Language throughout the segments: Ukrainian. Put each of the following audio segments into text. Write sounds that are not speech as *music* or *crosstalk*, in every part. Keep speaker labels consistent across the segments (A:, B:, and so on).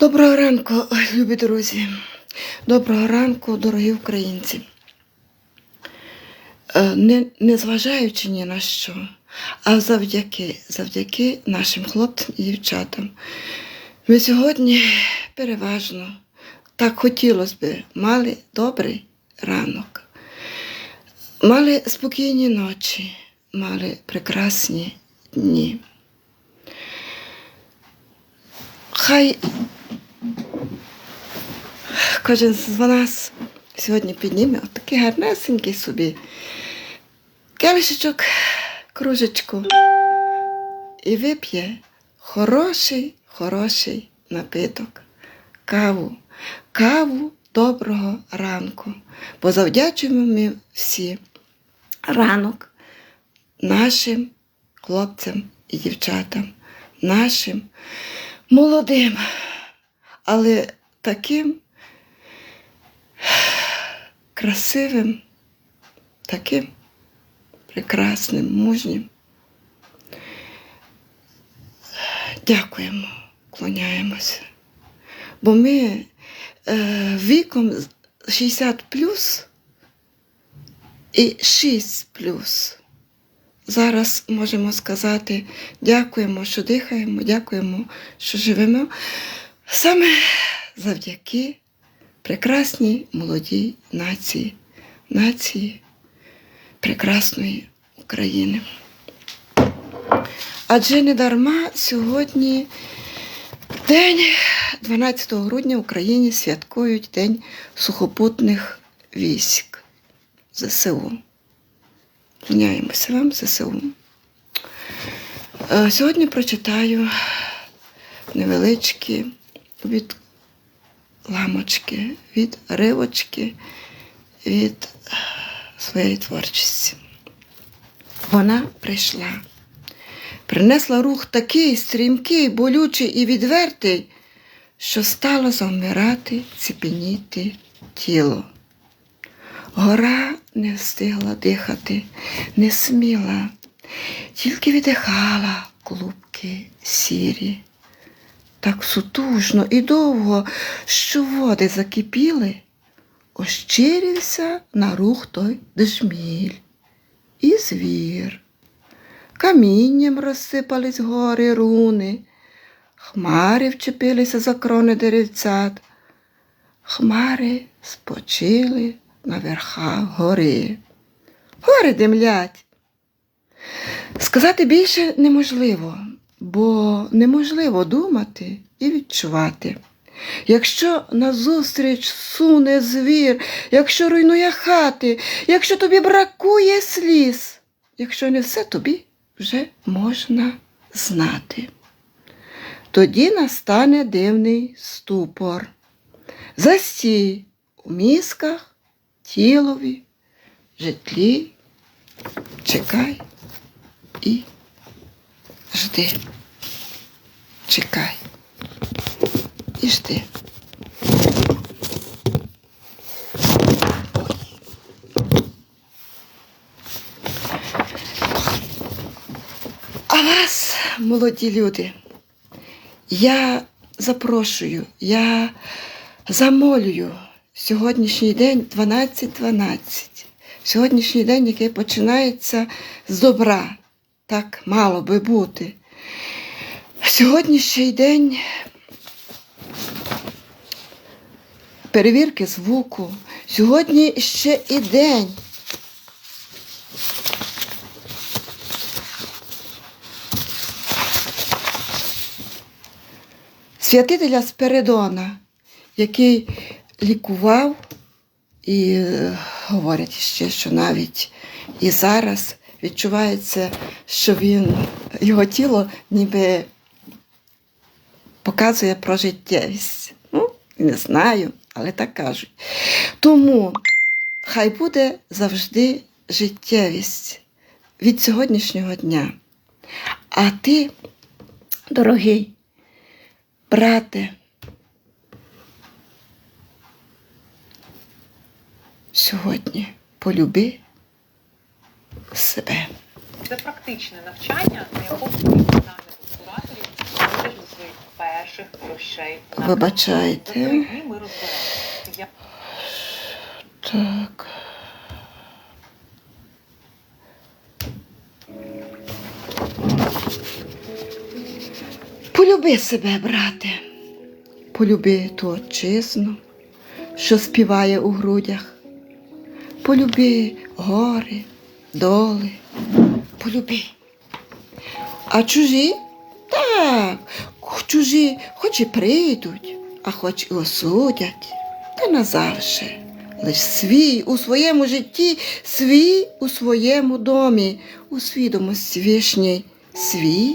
A: Доброго ранку, любі друзі. Доброго ранку, дорогі українці. Е, Не, не зважаючи ні на що, а завдяки, завдяки нашим хлопцям і дівчатам. Ми сьогодні переважно, так хотілося би, мали добрий ранок, мали спокійні ночі, мали прекрасні дні. Хай кожен з нас сьогодні підніме отакий гарнесенький собі келишечок, кружечку і вип'є хороший, хороший напиток, каву, каву доброго ранку. Бо завдячуємо ми всі ранок нашим хлопцям і дівчатам, нашим молодим, але таким красивим, таким прекрасним, мужнім. Дякуємо, клоняємося. Бо ми е, віком 60 плюс і 6 плюс. Зараз можемо сказати дякуємо, що дихаємо, дякуємо, що живемо. Саме завдяки прекрасній молодій нації, нації прекрасної України. Адже не дарма сьогодні день 12 грудня в Україні святкують День сухопутних військ ЗСУ. Клоняємося вам ЗСУ. Е, Сьогодні прочитаю невеличкі від ламочки, від ривочки, від своєї творчості. Вона прийшла, принесла рух такий стрімкий, болючий і відвертий, що стало завмирати, ціпеніти тіло. Гора не встигла дихати, не сміла, тільки віддихала клубки сірі. Так сутужно і довго, що води закипіли, ощирився на рух той дежміль і звір. Камінням розсипались гори руни, хмари вчепилися за крони деревцят, хмари спочили на верхах гори. Гори димлять. Сказати більше неможливо, бо неможливо думати і відчувати. Якщо назустріч суне звір, якщо руйнує хати, якщо тобі бракує сліз, якщо не все тобі вже можна знати. Тоді настане дивний ступор. Застій у мізках, тілові, житлі. Чекай і жди. Чекай і жди. А вас, молоді люди, я запрошую, я замолюю сьогоднішній день 12.12. Сьогоднішній день, який починається з добра. Так мало би бути. Сьогоднішній день перевірки звуку. Сьогодні ще і день. Святителя Спиридона, який лікував, і е, говорять ще, що навіть і зараз відчувається, що він, його тіло ніби показує про життєвість. Ну, не знаю, але так кажуть. Тому хай буде завжди життєвість від сьогоднішнього дня. А ти, дорогий брате, сьогодні полюби себе.
B: Це практичне навчання, на якому наглядом кураторів можуть своїх перших на
A: Вибачайте.
B: Ми.
A: Так. Полюби себе, брате. Полюби ту отчизну, що співає у грудях. Полюби гори, доли. Полюби. А чужі? Так, чужі хоч і прийдуть, а хоч і осудять, та назавше. Лиш свій у своєму житті, свій у своєму домі, у свідомості вишній, свій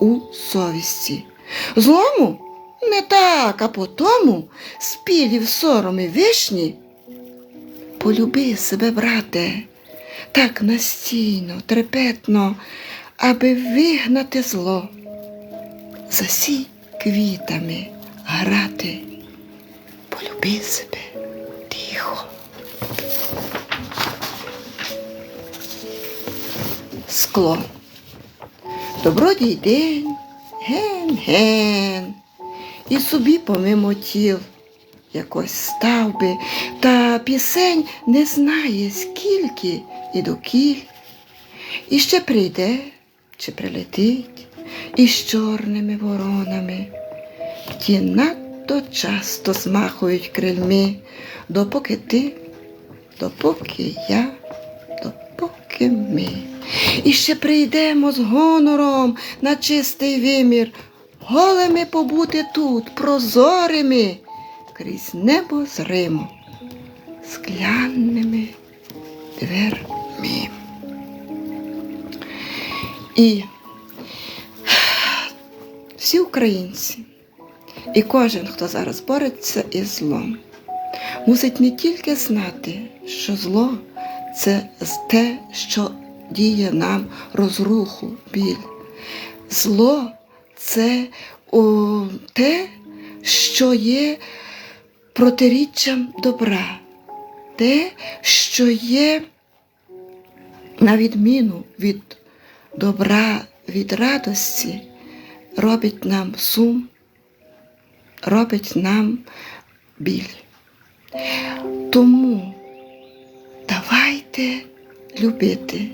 A: у совісті. Злому не так, а по тому спілі в соромі вишні. Полюби себе, брате, так настійно, трепетно, аби вигнати зло. Засій квітами грати. Полюби себе тихо. Скло. Добродій день, ген-ген. І собі помимо тіл якось став би, пісень не знає скільки і докіль. І ще прийде чи прилетить із чорними воронами. Ті надто часто змахують крильми, допоки ти, допоки я, допоки ми. І ще прийдемо з гонором на чистий вимір, голими побути тут, прозорими, крізь небо зриму, склянними дверми. І всі українці, і кожен, хто зараз бореться із злом, мусить не тільки знати, що зло це те, що діє нам розруху, біль. Зло це о, те, що є протиріччям добра, те, що є на відміну від добра, від радості, робить нам сум, робить нам біль. Тому давайте любити,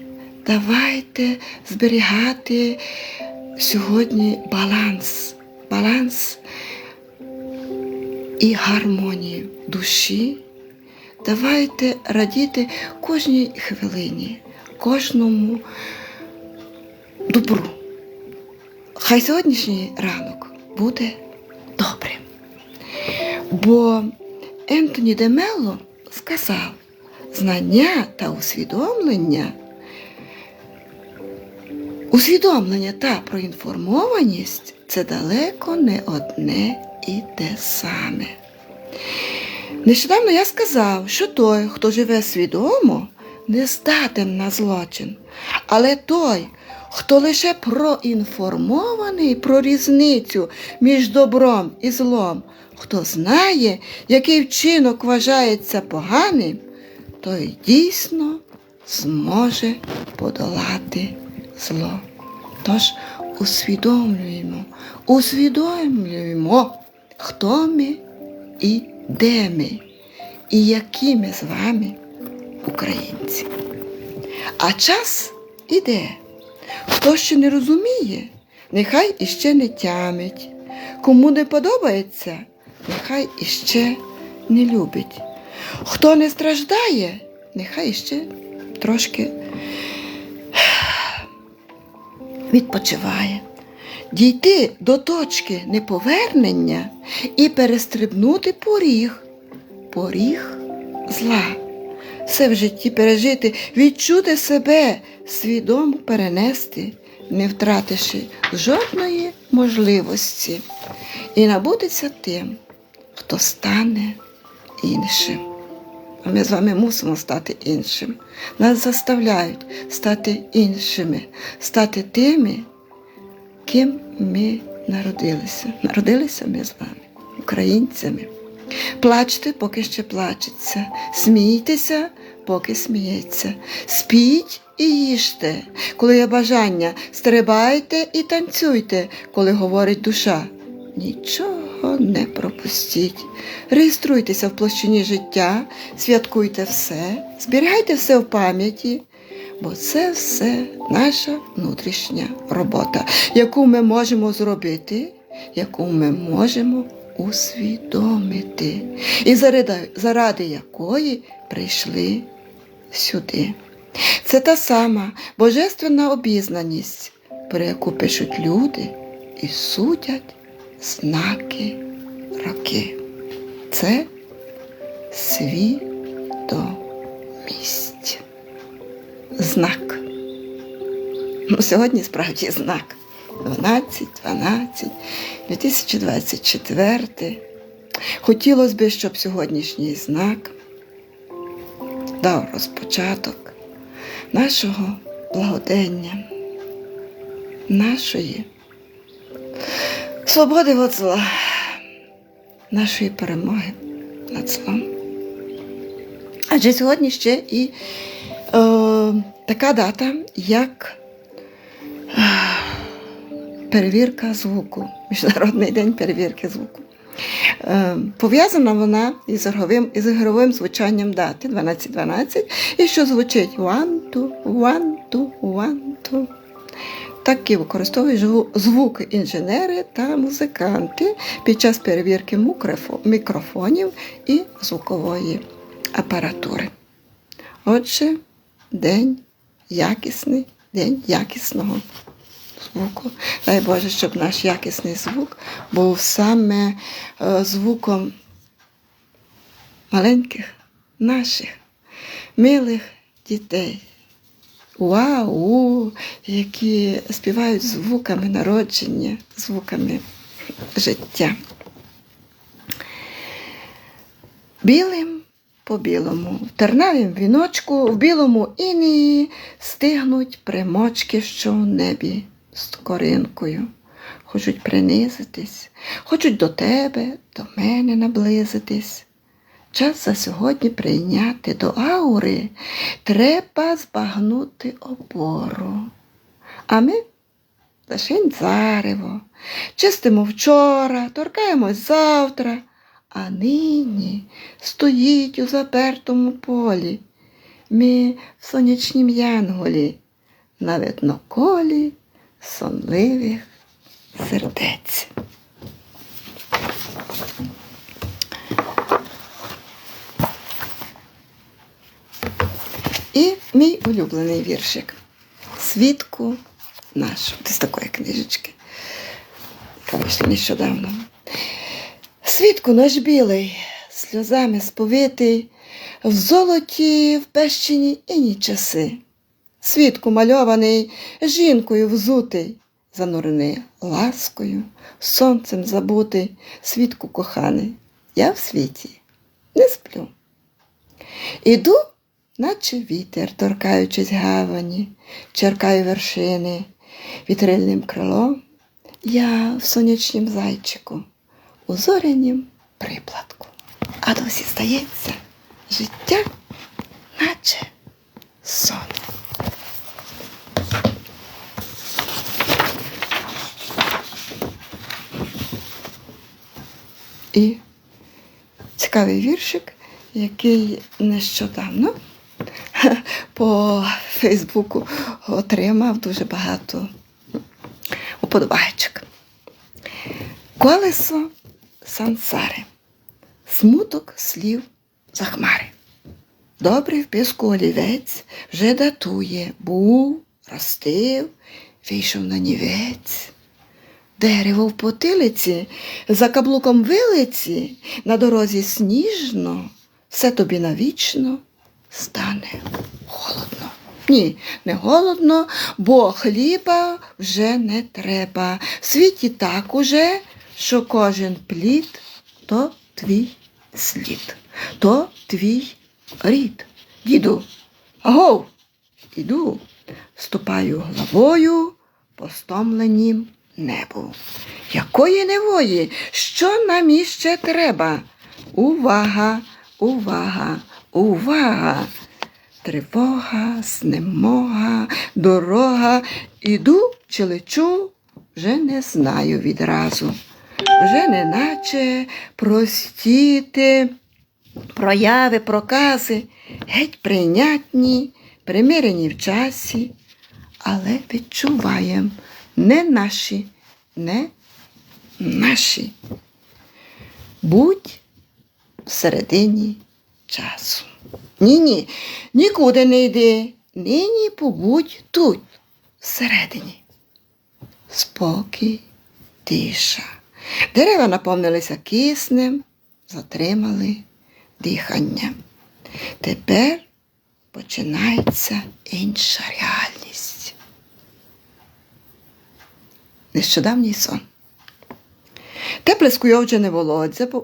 A: давайте зберігати сьогодні баланс, баланс і гармонію душі. Давайте радіти кожній хвилині, кожному добру. Хай сьогоднішній ранок буде добрим. Бо Ентоні де Мелло сказав, знання та усвідомлення, усвідомлення та проінформованість це далеко не одне і те саме. Нещодавно я сказав, що той, хто живе свідомо, не здатен на злочин, але той, хто лише проінформований про різницю між добром і злом, хто знає, який вчинок вважається поганим, той дійсно зможе подолати зло. Тож усвідомлюємо, усвідомлюємо, хто ми і де ми, і які ми з вами українці. А час іде. Хто ще не розуміє, нехай іще не тямить. Кому не подобається, нехай іще не любить. Хто не страждає, нехай іще трошки відпочиває. Дійти до точки неповернення і перестрибнути поріг, поріг зла. Все в житті пережити, відчути себе, свідомо перенести, не втративши жодної можливості, і набутися тим, хто стане іншим. А ми з вами мусимо стати іншим. Нас заставляють стати іншими, стати тими, ким ми народилися. Народилися ми з вами, українцями. Плачте, поки ще плачеться, смійтеся, поки сміється. Спіть і їжте, коли є бажання, стрибайте і танцюйте, коли говорить душа. нічого не пропустіть. Реєструйтеся в площині життя, святкуйте все, зберігайте все в пам'яті, бо це все наша внутрішня робота, яку ми можемо зробити, яку ми можемо усвідомити, і заради, якої прийшли сюди. Це та сама божественна обізнаність, про яку пишуть люди і судять знаки роки. Це свідомість. Знак. Ну, сьогодні справді знак. 12, 12, 2024. Хотілося б, щоб сьогоднішній знак дав розпочаток нашого благодення, нашої свободи від зла, нашої перемоги над злом. Адже сьогодні ще і е, така дата, як е, перевірка звуку, Міжнародний день перевірки звуку. Е, Пов'язана вона із ігровим, із ігровим звучанням дати 1212, і що звучить one, two. Так і використовують зву- звуки інженери та музиканти під час перевірки мікрофонів і звукової апаратури. Отже, день якісний, день якісного звуку. Дай Боже, щоб наш якісний звук був саме е, звуком маленьких наших милих дітей. Вау, які співають звуками народження, звуками життя. Білим по білому, в тернавім віночку, в білому інії стигнуть примочки, що в небі з коринкою. Хочуть принизитись, хочуть до тебе, до мене наблизитись. Час за сьогодні прийняти до аури, треба збагнути опору. А ми зашинь зарево, чистимо вчора, торкаємось завтра, а нині стоїть у запертому полі. Ми в сонячнім янголі, на видноколі сонливих сердець. І мій улюблений віршик. Свідку нашу. З такої книжечки, яка вийшла нещодавно. Свідку наш білий, сльозами сповитий, в золоті, в пещені іні часи. Свідку мальований, жінкою взутий, занурений ласкою, сонцем забутий, свідку коханий. Я в світі не сплю. Іду, наче вітер, торкаючись гавані, черкаю вершини вітрильним крилом. Я в сонячнім зайчику, у зорянім приплатку. А досі стається життя, наче сон. І цікавий віршик, який нещодавно *laughs* по Фейсбуку отримав дуже багато уподобайчик. Колесо сансари, смуток слів захмари. Добрий в піску олівець вже датує, був, ростив, вийшов на нівець. Дерево в потилиці, за каблуком вилиці, на дорозі сніжно, все тобі навічно стане холодно. Ні, не голодно, бо хліба вже не треба. В світі так уже, що кожен плід то твій слід, то твій рід. Діду, агов, іду, ступаю главою по стомленім небу. Якої невої, що нам іще треба? Увага, увага, увага! Тривога, знемога, дорога. Іду чи лечу, вже не знаю відразу. Вже неначе простіти, прояви, прокази, геть прийнятні, примирені в часі, але відчуваємо не наші, не наші. Будь всередині часу. Ні, ні, нікуди не йди. Нині побудь тут, всередині. Спокій, тиша. Дерева наповнилися киснем, затримали дихання. Тепер починається інша реальність. Нещодавній сон. Тепле скуйовджене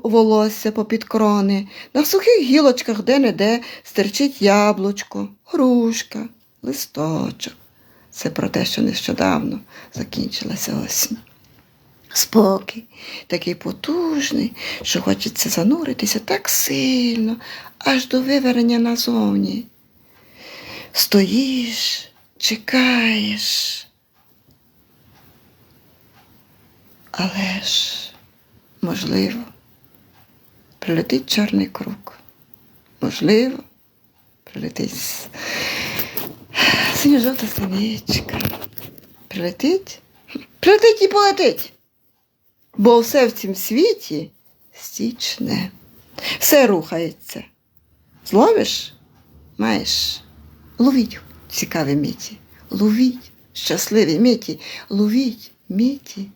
A: волосся, попід крони, на сухих гілочках де-не-де стерчить яблучко, грушка, листочок. Це про те, що нещодавно закінчилася осінь. Спокій, такий потужний, що хочеться зануритися так сильно, аж до виверення назовні. Стоїш, чекаєш. Але ж, можливо, прилетить чорний круг. Можливо, прилетить синьо-жовта синичка. Прилетить? Прилетить і полетить. Бо все в цім світі стічне. Все рухається. Зловиш? Маєш. Ловіть цікаві міті. Ловіть щасливі міті. Ловіть міті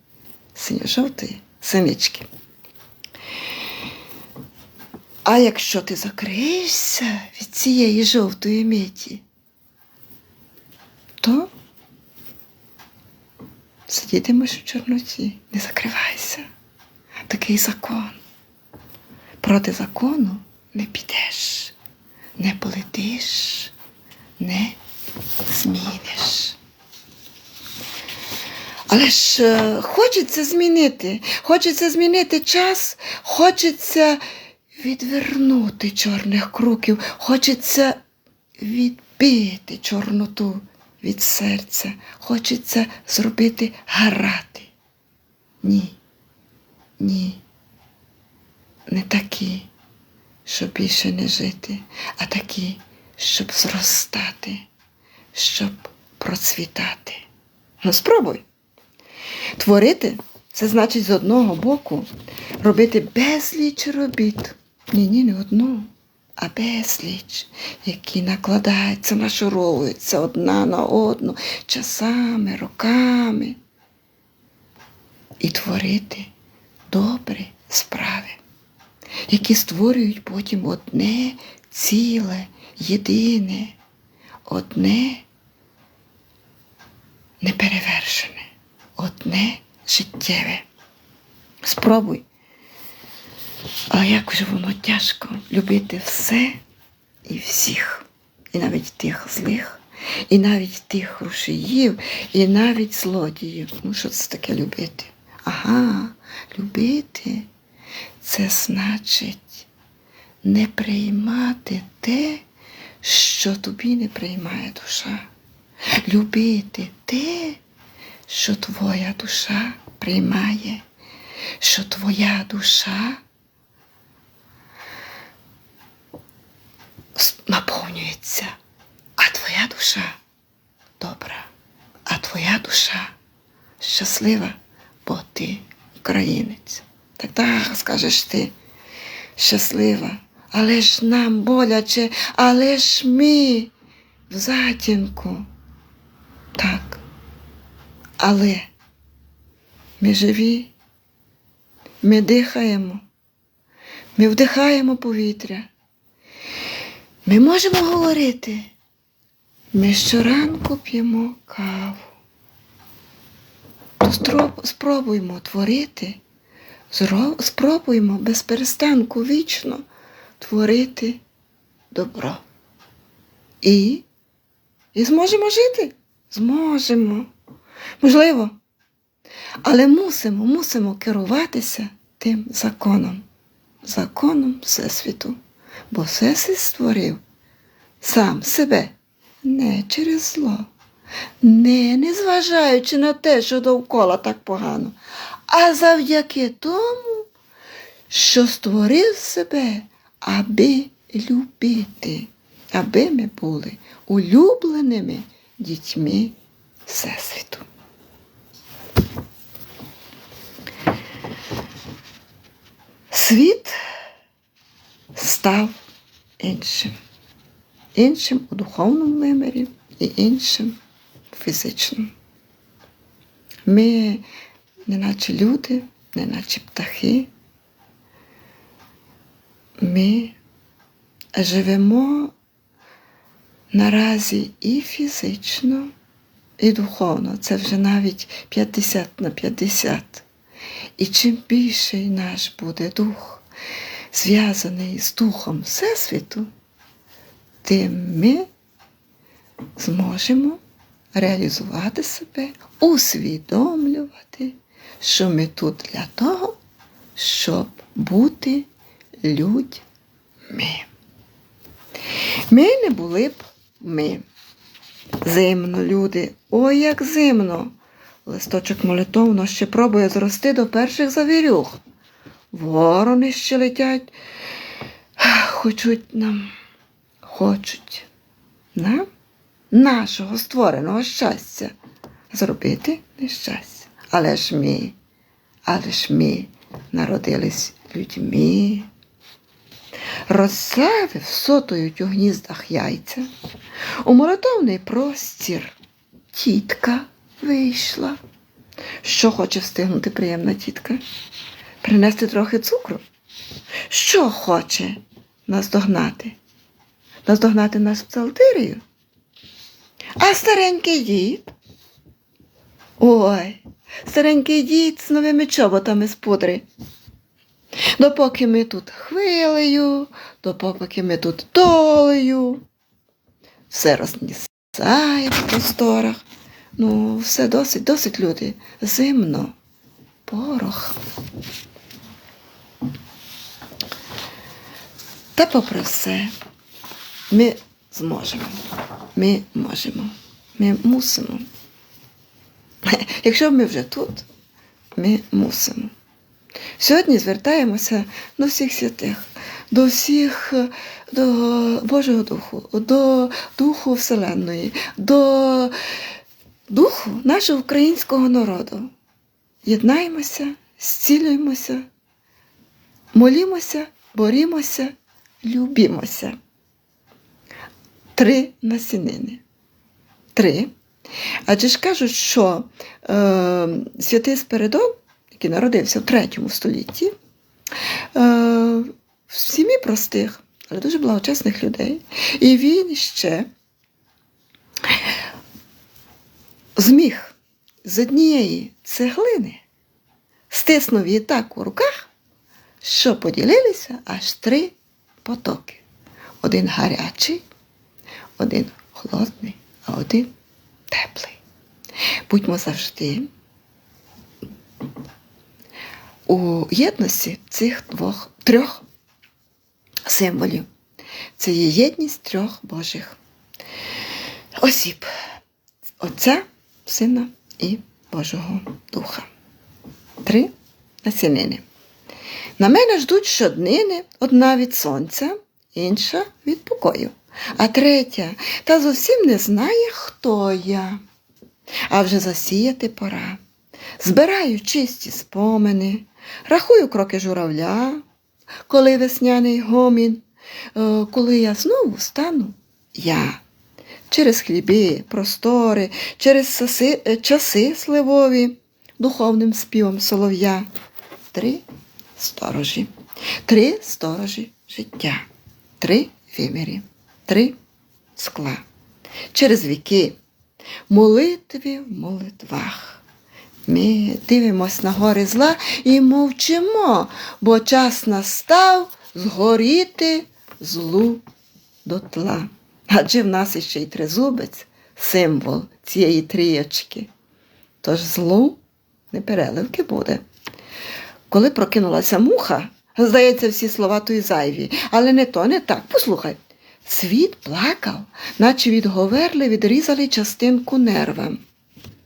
A: синьо-жовтої синички. А якщо ти закриєшся від цієї жовтої міті, то сидітимеш в Чорноті, не закривайся. Такий закон. Проти закону не підеш, не полетиш, не зміниш. Але ж е, хочеться змінити, хочеться змінити час, хочеться відвернути чорних кроків, хочеться відбити чорноту від серця, хочеться зробити гарати. Ні, ні, не такі, щоб більше не жити, а такі, щоб зростати, щоб процвітати. Ну, спробуй. Творити це значить з одного боку робити безліч робіт. Ні, ні, не одну, а безліч, які накладаються, нашаровуються одна на одну часами, роками. І творити добрі справи, які створюють потім одне ціле, єдине, одне неперевершене, одне життєве. Спробуй. Але як же воно тяжко любити все і всіх, і навіть тих злих, і навіть тих рушіїв, і навіть злодіїв. Ну, що це таке любити? Ага, любити це значить не приймати те, що тобі не приймає душа. Любити те, що твоя душа приймає, що твоя душа наповнюється, а твоя душа добра, а твоя душа щаслива, бо ти українець. Так так, скажеш ти, щаслива, але ж нам боляче, але ж ми в затінку. Так. Але ми живі, ми дихаємо, ми вдихаємо повітря. Ми можемо говорити. Ми щоранку п'ємо каву. Спробуймо творити, спробуймо без перестанку вічно творити добро. І, і зможемо жити? Зможемо. Можливо. Але мусимо, мусимо керуватися тим законом, законом Всесвіту. Бо Всесвіт створив сам себе не через зло, не, не зважаючи на те, що довкола так погано, а завдяки тому, що створив себе, аби любити, аби ми були улюбленими дітьми Всесвіту. Світ став іншим. Іншим у духовному вимірі і іншим у фізичному. Ми, неначе люди, неначе птахи, ми живемо наразі і фізично, і духовно. Це вже навіть 50 на 50. І чим більший наш буде дух, зв'язаний з духом Всесвіту, тим ми зможемо реалізувати себе, усвідомлювати, що ми тут для того, щоб бути людьми. Ми не були б ми. Зимно, люди, ой, як зимно. Листочок молитовно ще пробує зрости до перших завірюх. Ворони ще летять, хочуть нам, хочуть нам нашого створеного щастя зробити нещастя. Але ж ми, але ж ми народились людьми. Розсавив, сотують у гніздах яйця. У молитовний простір тітка вийшла. Що хоче встигнути приємна тітка? Принести трохи цукру? Що хоче наздогнати? Наздогнати нас псалтирію? А старенький дід? Ой, старенький дід з новими чоботами з пудри. Допоки ми тут хвилею, допоки ми тут долею, все рознісає в просторах. Ну, все досить, досить, люди. Зимно, порох. Та попри все, ми зможемо. Ми можемо. Ми мусимо. *laughs* Якщо ми вже тут, ми мусимо. Сьогодні звертаємося до всіх святих, до всіх, е, до Божого Духу, до Духу Вселенної, до Духу нашого українського народу. Єднаємося, зцілюємося, молімося, борімося, любімося. Три насінини. Три. Адже ж кажуть, що е, святий Спиридон, який народився в третьому столітті, е, в сім'ї простих, але дуже благочесних людей, і він ще зміг з однієї цеглини стиснув її так у руках, що поділилися аж три потоки. Один гарячий, один холодний, а один теплий. Будьмо завжди у єдності цих двох трьох символів. Це є єдність трьох Божих осіб Отця, Сина і Божого Духа. Три насінини. На мене ждуть щоднини, одна від сонця, інша від покою, а третя та зовсім не знає, хто я. А вже засіяти пора. Збираю чисті спомини, рахую кроки журавля, коли весняний гомін, е, коли я знову стану я. Через хліби, простори, через соси, е, часи сливові, духовним співом солов'я. Три сторожі, три сторожі життя, три вимірі, три скла. Через віки, молитві в молитвах. Ми дивимось на гори зла і мовчимо, бо час настав згоріти злу дотла. Адже в нас іще й тризубець, символ цієї трієчки. Тож злу не переливки буде. Коли прокинулася муха, здається, всі слова то й зайві, але не то, не так. Послухай. Світ плакав, наче від говерли відрізали частинку нервам.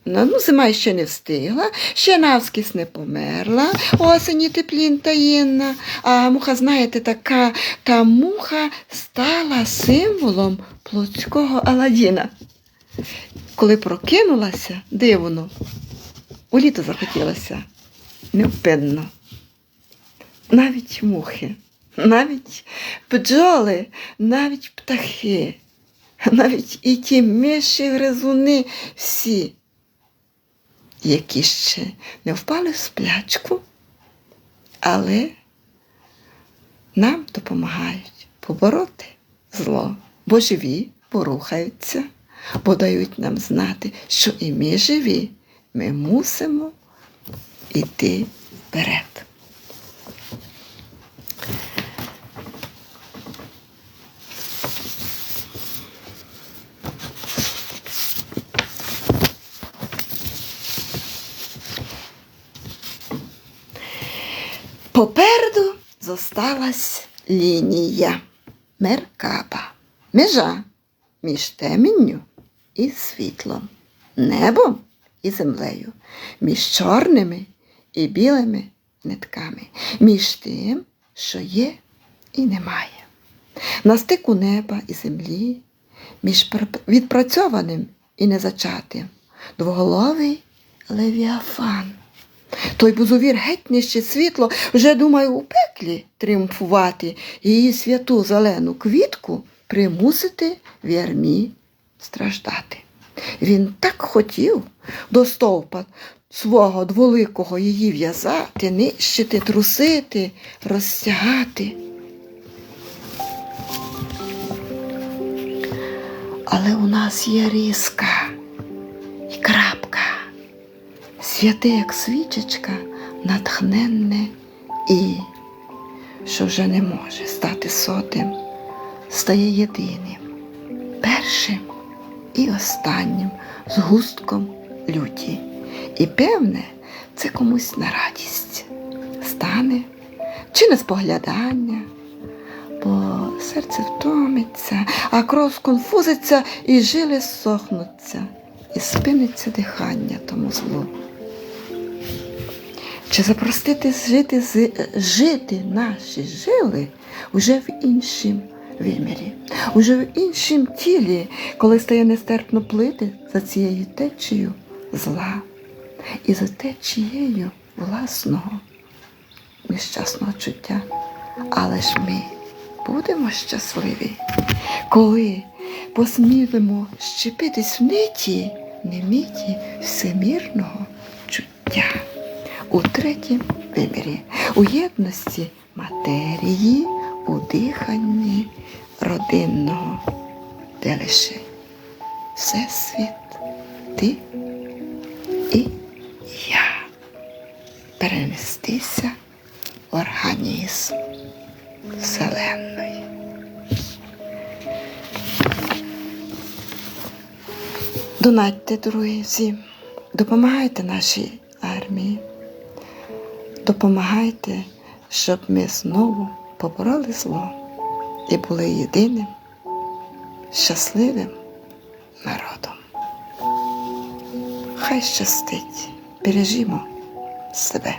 A: Ну, зима ще не встигла, ще навскіс не померла, осені теплін таїнна. А муха, знаєте, така та муха стала символом плотського Аладдіна. Коли прокинулася, дивно, у літо захотілося невпинно. Навіть мухи, навіть бджоли, навіть птахи, навіть і ті миші гризуни всі, які ще не впали в сплячку, але нам допомагають побороти зло, бо живі порухаються, бо дають нам знати, що і ми живі, ми мусимо йти вперед. Попереду зосталась лінія Меркаба, межа між темінню і світлом, небом і землею, між чорними і білими нитками, між тим, що є і немає. На стику неба і землі, між відпрацьованим і незачатим, двоголовий левіафан. Той бузовір геть світло вже думає у пеклі тріумфувати її святу зелену квітку примусити в ярмі страждати. Він так хотів до стовпа свого дволикого її в'язати, нищити, трусити, розтягати. Але у нас є різка і крапка святе, як свічечка, натхненне і, що вже не може стати сотим, стає єдиним, першим і останнім згустком люті. І певне, це комусь на радість стане чи на споглядання, бо серце втомиться, а кров сконфузиться і жили сохнуться, і спиниться дихання тому злу. Чи запростити жити, жити наші жили уже в іншім вимірі, уже в іншім тілі, коли стає нестерпно плити за цією течією зла і за течією власного нещасного чуття. Але ж ми будемо щасливі, коли посмілимо щепитись в ниті, неміті всемірного чуття у третім вимірі, у єдності матерії, у диханні родинного, де лише всесвіт, ти і я. Перенестися в організм Вселенної. Донатьте, друзі, допомагайте нашій армії. Допомагайте, щоб ми знову побороли зло і були єдиним, щасливим народом. Хай щастить, бережімо себе.